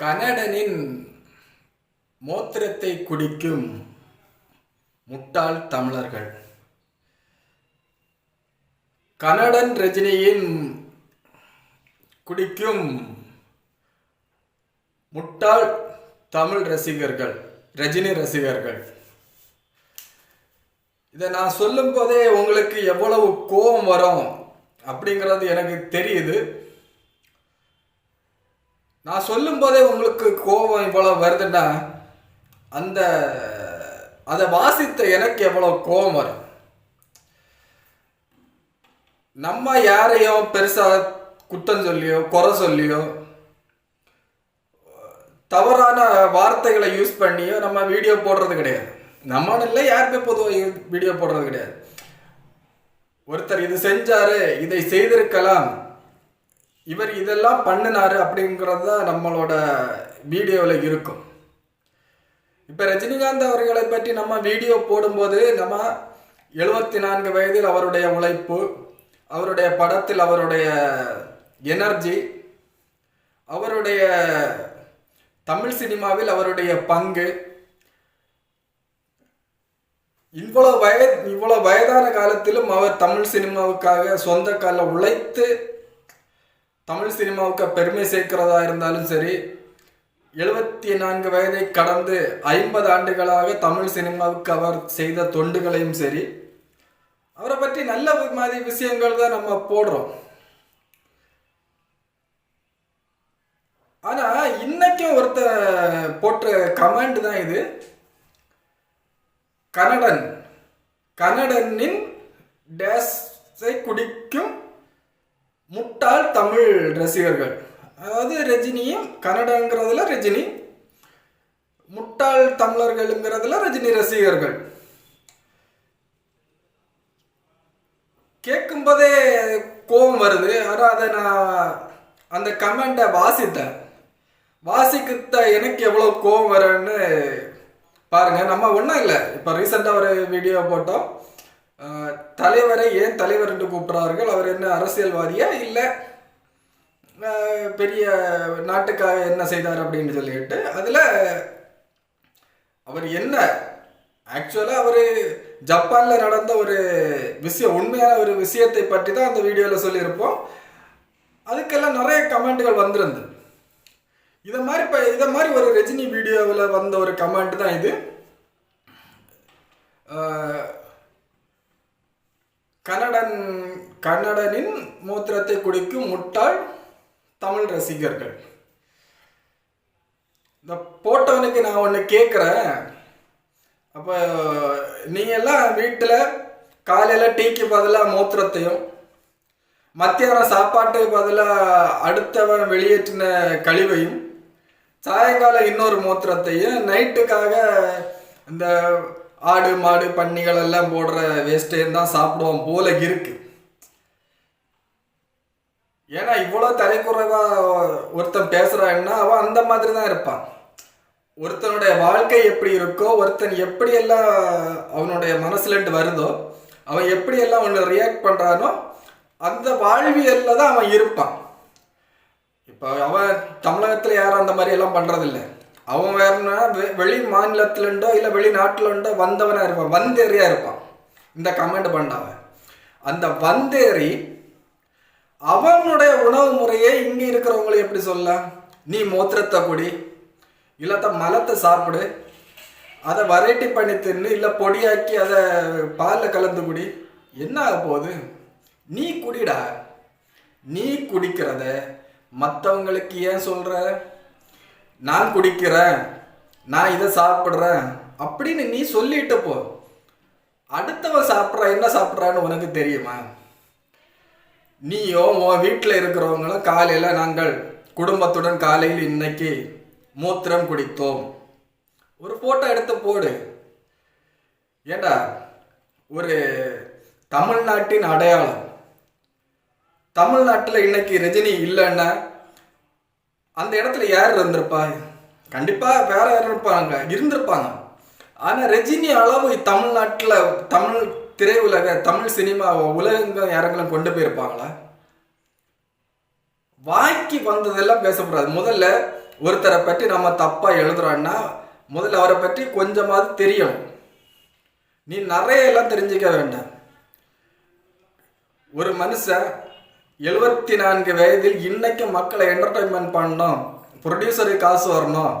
கனடனின் மோத்திரத்தை குடிக்கும் முட்டாள் தமிழர்கள். கனடன் ரஜினியின் குடிக்கும் முட்டாள் தமிழ் ரசிகர்கள் ரஜினி ரசிகர்கள். இதை நான் சொல்லும் போதே உங்களுக்கு எவ்வளவு கோபம் வரும் அப்படிங்கிறது எனக்கு தெரியுது. நான் சொல்லும் போதே உங்களுக்கு கோபம் இவ்வளோ வருதுன்னா அந்த அதை வாசித்த எனக்கு எவ்வளோ கோபம் வரும். நம்ம யாரையும் பெருசா குத்தம் சொல்லியோ குறை சொல்லியோ தவறான வார்த்தைகளை யூஸ் பண்ணியோ நம்ம வீடியோ போடுறது கிடையாது. நம்மன்னு இல்லை யாருமே பொதுவாக வீடியோ போடுறது கிடையாது. ஒருத்தர் இது செஞ்சாரு இதை செய்திருக்கலாம். இவர் இதெல்லாம் பண்ணினார் அப்படிங்கிறது தான் நம்மளோட வீடியோவில் இருக்கும். இப்போ ரஜினிகாந்த் அவர்களை பற்றி நம்ம வீடியோ போடும்போது நம்ம எழுபத்தி நான்கு வயதில் அவருடைய உழைப்பு அவருடைய படத்தில் அவருடைய எனர்ஜி அவருடைய தமிழ் சினிமாவில் அவருடைய பங்கு இவ்வளோ வயது இவ்வளோ வயதான காலத்திலும் அவர் தமிழ் சினிமாவுக்காக சொந்த காலில் உழைத்து தமிழ் சினிமாவுக்கு பெருமை சேர்க்கிறதா இருந்தாலும் சரி எழுபத்தி நான்கு வயதை கடந்து ஐம்பது ஆண்டுகளாக தமிழ் சினிமாவுக்கு அவர் செய்த தொண்டுகளையும் சரி அவரை பற்றி நல்ல மாதிரி விஷயங்கள் தான் நம்ம போடுறோம். ஆனா இன்னைக்கும் ஒருத்த போட்ட கமெண்ட் தான் இது. கனடன். கனடனின் டேஸை குடிக்கும் முட்டாள் தமிழ் ரசிகர்கள். அதாவது ரஜினியும் கன்னடங்கிறதுல ரஜினி முட்டாள் தமிழர்களுங்கிறதுல ரஜினி ரசிகர்கள். கேட்கும்போதே கோபம் வருது. ஆனால் அதை நான் அந்த கமெண்ட்டை வாசித்தேன். வாசிக்கிட்ட எனக்கு எவ்வளோ கோபம் வரேன்னு பாருங்கள் நம்ம ஒன்றும் இல்லை. இப்போ ரீசெண்டாக ஒரு வீடியோ போட்டோம். தலைவரை ஏன் தலைவர் என்று கூப்பிடுறார்கள்? அவர் என்ன அரசியல்வாதியா இல்லை பெரிய நாட்டுக்காக என்ன செய்தார் அப்படின்னு சொல்லிட்டு அதில் அவர் என்ன? ஆக்சுவலாக அவர் ஜப்பானில் நடந்த ஒரு விஷயம் உண்மையான ஒரு விஷயத்தை பற்றி தான் அந்த வீடியோவில் சொல்லியிருப்போம். அதுக்கெல்லாம் நிறைய கமெண்ட்டுகள் வந்துருந்து இதை மாதிரி இப்போ இதை மாதிரி ஒரு ரஜினி வீடியோவில் வந்த ஒரு கமெண்ட் தான் இது. கன்னடன் கன்னடனின் மூத்திரத்தை குடிக்கும் முட்டாள் தமிழ் ரசிகர்கள். இந்த போட்டவனுக்கு நான் ஒன்று கேட்குறேன் அப்போ நீங்க எல்லாம் வீட்டில் காலையில் டீக்கு பதிலாக மூத்திரத்தையும் மத்தியானம் சாப்பாட்டுக்கு பதிலாக அடுத்தவன் வெளியேற்றின கழிவையும் சாயங்காலம் இன்னொரு மூத்திரத்தையும் நைட்டுக்காக இந்த ஆடு மாடு பன்னிகள் எல்லாம் போடுற வேஸ்ட்டையும் தான் சாப்பிடுவோம் போல இருக்கு. ஏன்னா இவ்வளோ தலைக்குறைவா ஒருத்தன் பேசுறான்னா அவன் அந்த மாதிரி தான் இருப்பான். ஒருத்தனுடைய வாழ்க்கை எப்படி இருக்கோ ஒருத்தன் எப்படியெல்லாம் அவனுடைய மனசுலட்டு வருதோ அவன் எப்படியெல்லாம் ஒன்று ரியாக்ட் பண்ணுறானோ அந்த வாழ்வியலில் தான் அவன் இருப்பான். இப்போ அவன் தமிழகத்தில் யாரும் அந்த மாதிரி எல்லாம் பண்ணுறதில்ல அவன் வேறனா வெ- வெளி மாநிலத்துலண்டோ இல்லை வெளிநாட்டிலண்டோ வந்தவனாக இருப்பான். வந்தேறியா இருப்பான். இந்த கமெண்ட் பண்ணவன் அந்த வந்தேறி அவனுடைய உணவு முறையை இங்கே இருக்கிறவங்களை எப்படி சொல்ல? நீ மூத்திரத்தை குடி இல்லாத மலத்தை சாப்பிடு அதை வெரைட்டி பண்ணி தின்னு இல்லை பொடியாக்கி அதை பாலில் கலந்து குடி என்ன ஆக போகுது? நீ குடிடா. நீ குடிக்கிறத மற்றவங்களுக்கு ஏன் சொல்கிற நான் குடிக்கிறேன் நான் இதை சாப்பிட்றேன் அப்படின்னு நீ சொல்லிட்டு போ. அடுத்தவன் சாப்பிட்றா என்ன சாப்பிட்றான்னு உனக்கு தெரியுமா? நீயோ உன் வீட்டில் இருக்கிறவங்களும் காலையில் நாங்கள் குடும்பத்துடன் காலையில் இன்னைக்கு மூத்திரம் குடித்தோம். ஒரு ஃபோட்டோ எடுத்து போடு. ஏண்டா? ஒரு தமிழ்நாட்டின் அடையாளம். தமிழ்நாட்டில் இன்னைக்கு ரஜினி இல்லைன்னா அந்த இடத்துல யார் இருந்திருப்பா? கண்டிப்பாக வேற யார் இருப்பாங்க? இருந்திருப்பாங்க. ஆனால் ரஜினி அளவு தமிழ்நாட்டில் தமிழ் திரையுலக தமிழ் சினிமா உலகங்கள் யாரெல்லாம் கொண்டு போயிருப்பாங்களா? வாய்க்கு வந்ததெல்லாம் பேசக்கூடாது. முதல்ல ஒருத்தரை பற்றி நம்ம தப்பாக எழுதுறோன்னா முதல்ல அவரை பற்றி கொஞ்சமாவது தெரியும் நீ நிறைய எல்லாம் தெரிஞ்சுக்க வேண்டாம். ஒரு மனுஷன் எழுபத்தி நான்கு வயதில் இன்னைக்கு மக்களை என்டர்டைன்மெண்ட் பண்ணணும். ப்ரொடியூசருக்கு காசு வரணும்.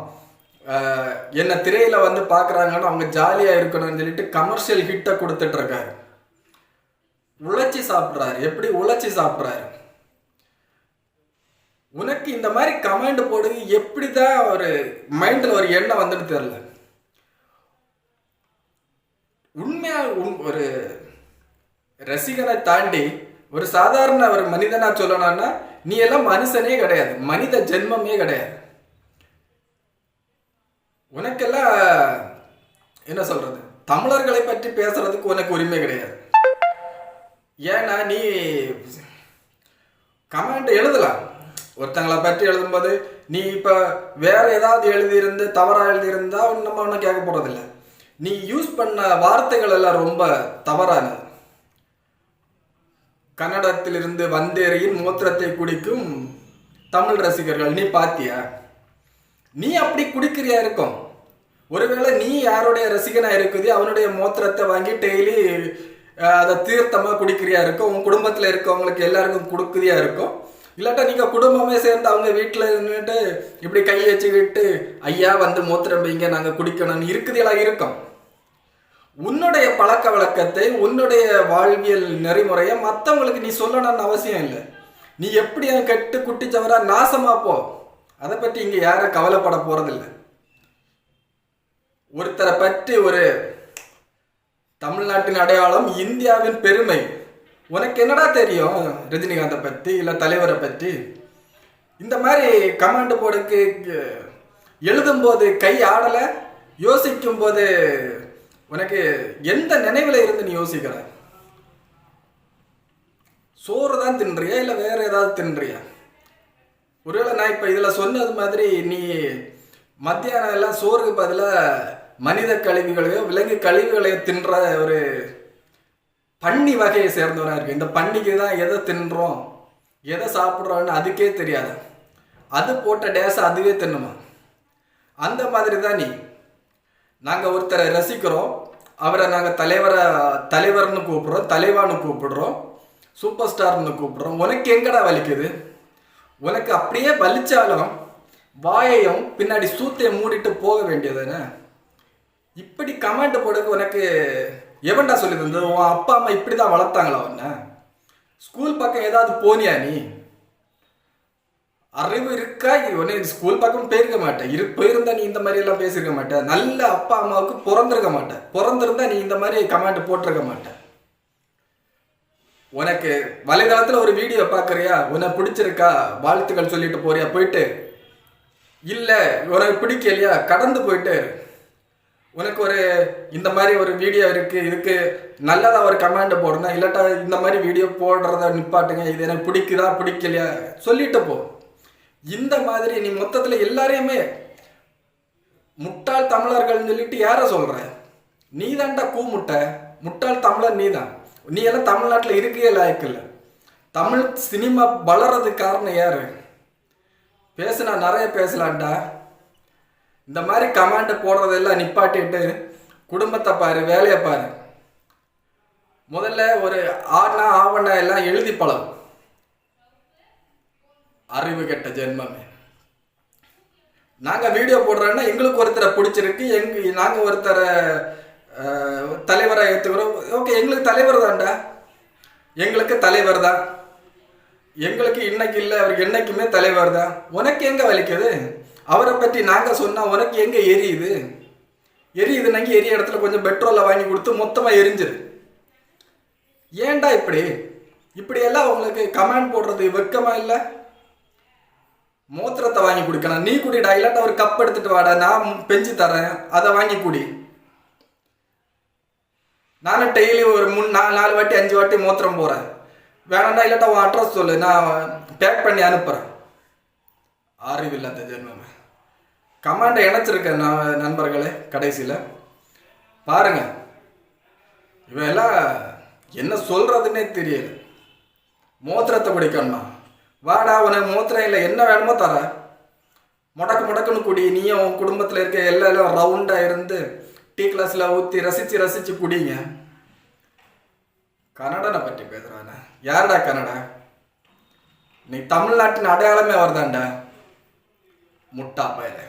என்னை என்ன திரையில வந்து பார்க்குறாங்கன்னு அவங்க ஜாலியாக இருக்கணும்னு சொல்லிட்டு கமர்ஷியல் ஹிட்டை கொடுத்துட்டு இருக்காரு உழைச்சி சாப்பிட்றாரு. எப்படி உழைச்சி சாப்பிட்றாரு? உனக்கு இந்த மாதிரி கமெண்ட் போடுது எப்படி தான் ஒரு மைண்டில் ஒரு எண்ணம் வந்துட்டு தெரியல. உண்மையாக ஒரு ரசிகனை தாண்டி ஒரு சாதாரண ஒரு மனிதனா சொல்லணும்னா நீ எல்லாம் மனுஷனே கிடையாது. மனித ஜென்மமே கிடையாது. உனக்கெல்லாம் என்ன சொல்றது? தமிழர்களை பற்றி பேசுறதுக்கு உனக்கு உரிமை கிடையாது. ஏன்னா நீ கமெண்ட் எழுதலாம். ஒருத்தங்களை பற்றி எழுதும்போது நீ இப்போ வேற ஏதாவது எழுதியிருந்து தவறாக எழுதியிருந்தா நம்ம ஒன்றும் கேட்க போகிறதில்ல நீ யூஸ் பண்ண வார்த்தைகள் எல்லாம் ரொம்ப தவறானது. கன்னடத்திலிருந்து வந்தேரியின் மூத்திரத்தை குடிக்கும் தமிழ் ரசிகர்கள். நீ பாத்தியா? நீ அப்படி குடிக்கிறியா இருக்கும்? ஒருவேளை நீ யாருடைய ரசிகனா இருக்குது? அவனுடைய மூத்திரத்தை வாங்கி டெய்லி அதை தீர்த்தமா குடிக்கிறியா இருக்கும்? உன் குடும்பத்துல இருக்கவங்களுக்கு எல்லாருக்கும் கொடுக்குறியா இருக்கும்? இல்லாட்டா நீங்க குடும்பமே சேர்ந்து அவங்க வீட்டுல இருந்துட்டு இப்படி கை வச்சுக்கிட்டு ஐயா வந்து மூத்திரம் பைங்க நாங்க குடிக்கணும்னு இருக்குதியெல்லாம் இருக்கும். உன்னுடைய பழக்க வழக்கத்தை உன்னுடைய வாழ்வியல் நெறிமுறையை மற்றவங்களுக்கு நீ சொல்லணும்னு அவசியம் இல்லை. நீ எப்படி அவன் கெட்டு குட்டிச்சவரா நாசமா போ? அதை பற்றி இங்கே யாரும் கவலைப்பட போறதில்லை. ஒருத்தரை பற்றி ஒரு தமிழ்நாட்டின் அடையாளம் இந்தியாவின் பெருமை. உனக்கு என்னடா தெரியும் ரஜினிகாந்தை பற்றி இல்லை தலைவரை பற்றி இந்த மாதிரி கமாண்ட் போர்டுக்கு எழுதும்போது கை ஆடலை யோசிக்கும் போது உனக்கு எந்த நினைவில் இருந்து நீ யோசிக்கிற? சோறு தான் தின்றியா இல்லை வேற ஏதாவது தின்றியா? ஒருவேளை நான் இப்போ இதில் சொன்னது மாதிரி நீ மத்தியானம் எல்லாம் சோறுக்கு பதிலாக மனித கழிவுகளையோ விலங்கு கழிவுகளையோ தின்ற ஒரு பன்னி வகையை சேர்ந்தவனாக இருக்கு. இந்த பன்னிக்கு தான் எதை தின்றோம் எதை சாப்பிட்றோன்னு அதுக்கே தெரியாது. அது போட்ட டேஸை அதுவே தின்னுமா? அந்த மாதிரி தான் நீ. நாங்கள் ஒருத்தரை ரசிக்கிறோம். அவரை நாங்கள் தலைவரை தலைவர்னு கூப்பிட்றோம் தலைவான்னு கூப்பிடுறோம் சூப்பர் ஸ்டார்னு கூப்பிட்றோம். உனக்கு எங்கடா வலிக்குது? உனக்கு அப்படியே வலிச்சாலும் வாயையும் பின்னாடி சூத்தையை மூடிட்டு போக வேண்டியதுன்னு இப்படி கமெண்ட் போடுறது உனக்கு எவன்டா சொல்லி தந்தது? உன் அப்பா அம்மா இப்படி தான் வளர்த்தாங்களா உன்ன? ஸ்கூல் பக்கம் ஏதாவது போனியா நீ? அறிவு இருக்கா? உன்னை ஸ்கூல் பக்கம் போயிருக்க மாட்டேன். இரு போயிருந்தா நீ இந்த மாதிரி எல்லாம் பேசியிருக்க மாட்டேன். நல்ல அப்பா அம்மாவுக்கு பிறந்திருக்க மாட்டேன். பிறந்திருந்தா நீ இந்த மாதிரி கமெண்ட் போட்டிருக்க மாட்டேன். உனக்கு வலைதளத்தில் ஒரு வீடியோ பார்க்குறியா? உன்னை பிடிச்சிருக்கா? வாழ்த்துக்கள் சொல்லிட்டு போறியா? போயிட்டு. இல்லை உனக்கு பிடிக்கலையா? கடந்து போயிட்டு. உனக்கு ஒரு இந்த மாதிரி ஒரு வீடியோ இருக்கு. இதுக்கு நல்லதாக ஒரு கமெண்ட் போடணும். இல்லாட்டா இந்த மாதிரி வீடியோ போடுறத நிப்பாட்டுங்க. இது எனக்கு பிடிக்குதா? பிடிக்கலையா? சொல்லிட்டு போ. இந்த மாதிரி நீ மொத்தத்தில் எல்லாரையுமே முட்டாள் தமிழர்கள்னு சொல்லிட்டு யார சொல்ற? நீ தான்டா கூமுட்டை. முட்டாள் தமிழர் நீ தான் நீ எல்லாம் தமிழ்நாட்டில் இருக்கவே லாய்க்கு இல்லை. தமிழ் சினிமா வளர்றதுக்கு காரணம் யார்? பேசுனா நிறைய பேசலாம்டா. இந்த மாதிரி கமாண்ட் போடுறதெல்லாம் நிப்பாட்டிட்டு குடும்பத்தை பாரு வேலையை பாரு. முதல்ல ஒரு ஆனா ஆவண எல்லாம் எழுதி பழகும் அறிவு கெட்ட ஜென்மமே. நாங்கள் வீடியோ போடுறோன்னா எங்களுக்கு ஒருத்தரை பிடிச்சிருக்கு எங் நாங்கள் ஒருத்தரை தலைவராக ஏற்றுக்கிறோம் ஓகே எங்களுக்கு தலைவர் தான்டா. எங்களுக்கு தலைவர் தான். எங்களுக்கு இன்னைக்கு இல்லை அவருக்கு என்னைக்குமே தலைவர் தான். உனக்கு எங்கே வலிக்குது? அவரை பற்றி நாங்கள் சொன்னால் உனக்கு எங்கே எரியுது? எரியுது எரிய இடத்துல கொஞ்சம் பெட்ரோலை வாங்கி கொடுத்து மொத்தமாக எரிஞ்சிரு. ஏன்டா இப்படி? இப்படியெல்லாம் உங்களுக்கு கமெண்ட் போடுறது வெக்கமாக இல்லை? மூத்திரத்தை வாங்கி கொடுக்கணும். நீ குடிடா இல்லாட்ட ஒரு கப் எடுத்துட்டு வாடா. நான் பெஞ்சு தரேன். அதை வாங்கி குடி. நானும் டெய்லி ஒரு மூணு நாலு நாலு வாட்டி அஞ்சு வாட்டி மூத்திரம் போகிறேன் வேணாண்டா இல்லாட்டா உன் அட்ரஸ் சொல்லு. நான் பேக் பண்ணி அனுப்புகிறேன் அறிவில்லாத ஜென்மமே. கமாண்டை இணைச்சிருக்கேன் நான் நண்பர்களே கடைசியில். பாருங்க. இவன் எல்லாம் என்ன சொல்றதுன்னே தெரியல. மூத்திரத்தை குடிக்கணுமா? வாடா உனக்கு மூத்திரம் இல்லை. என்ன வேணுமோ தர. முடக்கு முடக்குன்னு குடி. நீயும் உன் குடும்பத்தில் இருக்க எல்லாரும் ரவுண்டாக இருந்து டீ கிளாஸில் ஊற்றி ரசித்து ரசித்து குடிங்க. கன்னடனை பற்றி பேசுகிறானே யாருடா கன்னடா நீ தமிழ்நாட்டின் அடையாளமே அவர்தான்டா. முட்டா பயல.